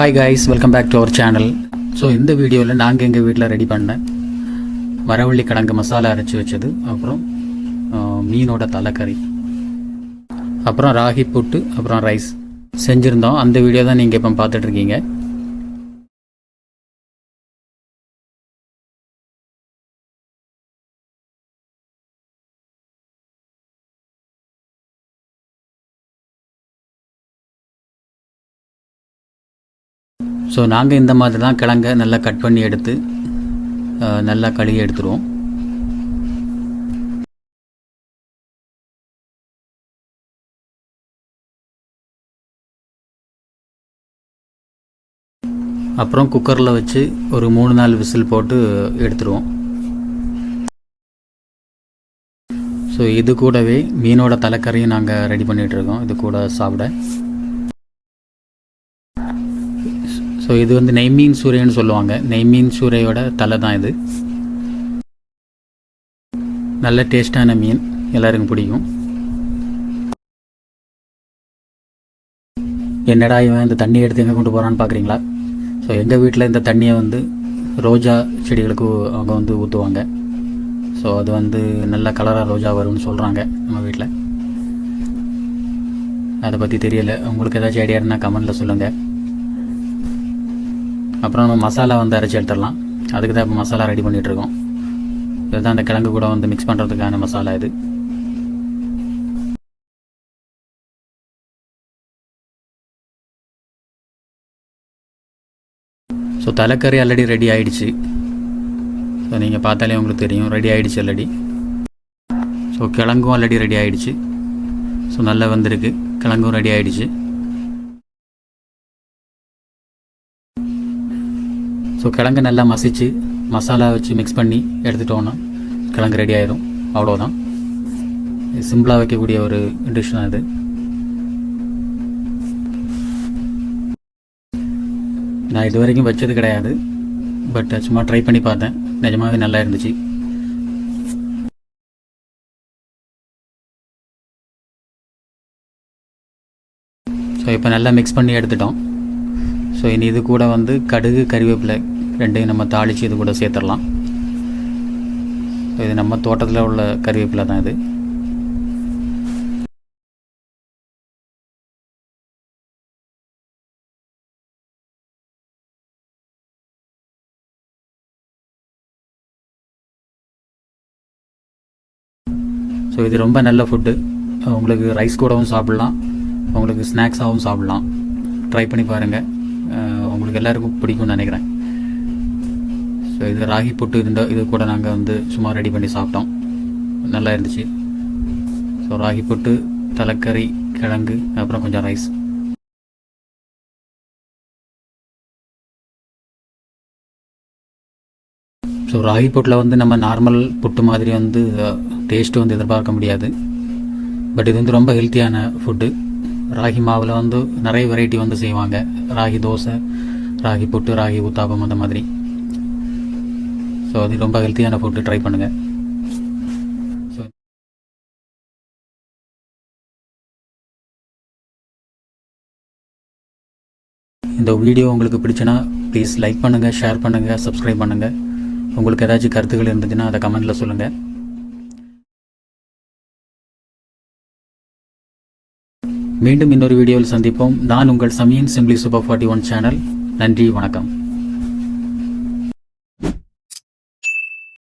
Hi guys welcome back to our channel so இந்த வீடியோவில் நாங்கள் எங்கள் வீட்டில் ரெடி பண்ணேன் மரவள்ளி கிழங்கு மசாலா அரைச்சி வச்சது. அப்புறம் மீனோட தலைக்கறி. அப்புறம் ராகி புட்டு அப்புறம் ரைஸ் செஞ்சுருந்தோம். அந்த வீடியோ தான் நீங்கள் இப்போ பார்த்துட்ருக்கீங்க ஸோ நாங்கள் இந்த மாதிரி தான் கிழங்க நல்லா கட் பண்ணி எடுத்து நல்லா கழுகி எடுத்துருவோம். அப்புறம் குக்கரில் வச்சு ஒரு மூணு நாலு விசில் போட்டு எடுத்துருவோம். ஸோ இது கூடவே மீனோட தலைக்கறியும் நாங்கள் ரெடி பண்ணிகிட்ருக்கோம் இருக்கோம். இது கூட சாப்பிட. ஸோ இது வந்து நெய்மீன் சூரைன்னு சொல்லுவாங்க. நெய்மீன் சூரையோட தலை தான் இது. நல்ல டேஸ்டான மீன். எல்லாருக்கும் பிடிக்கும். என்னடா இவன் இந்த தண்ணி எடுத்து எங்கே கொண்டு போகிறான்னு பார்க்குறீங்களா ஸோ எங்கள் வீட்டில் இந்த தண்ணியை வந்து ரோஜா செடிகளுக்கு அவங்க வந்து ஊற்றுவாங்க ஸோ அது வந்து நல்ல கலராக ரோஜா வரும்னு சொல்கிறாங்க நம்ம வீட்டில் அதை பற்றி தெரியலை. உங்களுக்கு ஏதாச்சும் ஐடியா இருந்தால் கமெண்டில் சொல்லுங்கள் அப்புறம் நம்ம மசாலா வந்து அரைச்சி எடுத்துடலாம். அதுக்கு தான் இப்போ மசாலா ரெடி பண்ணிகிட்டு இருக்கோம் இதுதான் அந்த கிழங்கு கூட வந்து மிக்ஸ் பண்ணுறதுக்கான மசாலா இது. ஸோ தலைக்கறி ஆல்ரெடி ரெடி ஆகிடுச்சு ஸோ நீங்கள் பார்த்தாலே உங்களுக்கு தெரியும். ரெடி ஆகிடுச்சு ஆல்ரெடி ஸோ கிழங்கும் ஆல்ரெடி ரெடி ஆகிடுச்சு ஸோ நல்லா வந்திருக்கு. கிழங்கும் ரெடி ஆகிடுச்சு ஸோ கிழங்கு நல்லா மசிச்சு மசாலா வச்சு மிக்ஸ் பண்ணி எடுத்துட்டோன்னா கிழங்கு ரெடி ஆயிரும். அவ்வளோதான் சிம்பிளாக வைக்கக்கூடிய ஒரு டிஷ் தான் இது. நான் இது வரைக்கும் வச்சது கிடையாது. பட் சும்மா ட்ரை பண்ணி பார்த்தேன். நிஜமாவே நல்லா இருந்துச்சு. ஸோ இப்போ நல்லா மிக்ஸ் பண்ணி எடுத்துட்டோம். ஸோ இனி இது கூட வந்து கடுகு கறிவேப்பிலை ரெண்டையும் நம்ம தாளித்து இது கூட சேர்த்துடலாம். இது நம்ம தோட்டத்தில் உள்ள கறிவேப்பிலை தான் இது. ஸோ இது ரொம்ப நல்ல ஃபுட்டு உங்களுக்கு ரைஸ் கூடவும் சாப்பிட்லாம். உங்களுக்கு ஸ்நாக்ஸாகவும் சாப்பிட்லாம். ட்ரை பண்ணி பாருங்கள் உங்களுக்கு எல்லாருக்கும் பிடிக்கும்னு நினைக்கிறேன். ஸோ இது ராகி புட்டு இருந்த இது கூட நாங்கள் வந்து சும்மா ரெடி பண்ணி சாப்பிட்டோம். நல்லா இருந்துச்சு. ஸோ ராகி புட்டு தலைக்கறி கிழங்கு அப்புறம் கொஞ்சம் ரைஸ் ஸோ ராகி புட்டில் வந்து நம்ம நார்மல் புட்டு மாதிரி வந்து டேஸ்ட்டு வந்து எதிர்பார்க்க முடியாது. பட் இது வந்து ரொம்ப ஹெல்த்தியான ஃபுட்டு ராகி மாவில் வந்து நிறைய வெரைட்டி வந்து செய்வாங்க. ராகி தோசை ராகி புட்டு ராகி உத்தாப்பம் அந்த மாதிரி. ஸோ அது ரொம்ப ஹெல்த்தியான ஃபுட்டு ட்ரை பண்ணுங்கள் ஸோ இந்த வீடியோ உங்களுக்கு பிடிச்சுன்னா ப்ளீஸ் லைக் பண்ணுங்கள் ஷேர் பண்ணுங்கள் சப்ஸ்கிரைப் பண்ணுங்கள் உங்களுக்கு ஏதாச்சும் கருத்துக்கள் இருந்துச்சுன்னா அதை கமெண்ட்டில் சொல்லுங்கள் மீண்டும் இன்னொரு வீடியோவில் சந்திப்போம். நான் உங்கள் Sameen simply super forty one channel. நன்றி வணக்கம்.